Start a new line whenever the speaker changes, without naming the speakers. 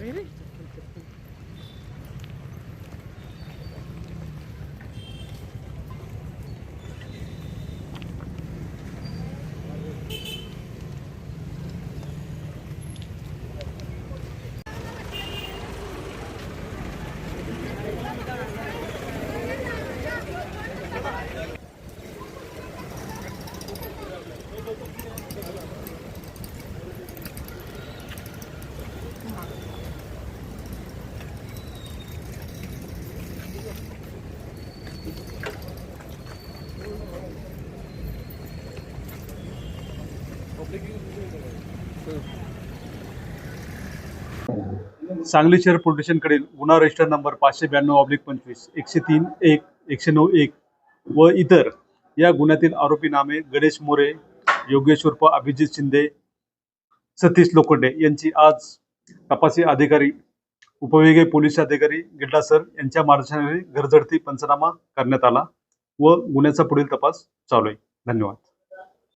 Really? Sangli शहर police गुन्हा register number पाचशे ब्याण्णव ऑब्लिक पंचवीस एकशे तीन एक एकशे नऊ एक व इतर या गुन्ह्यातील आरोपी नामे गणेश मोरे योगेश अभिजित शिंदे सतीश लोखंडे यांची आज तपासी अधिकारी उपविभागीय पोलीस अधिकारी गिड्डा सर यांच्या मार्गदर्शनाने घरझडती पंचनामा करण्यात आला व गुन्ह्याचा पुढील तपास चालू आहे. धन्यवाद.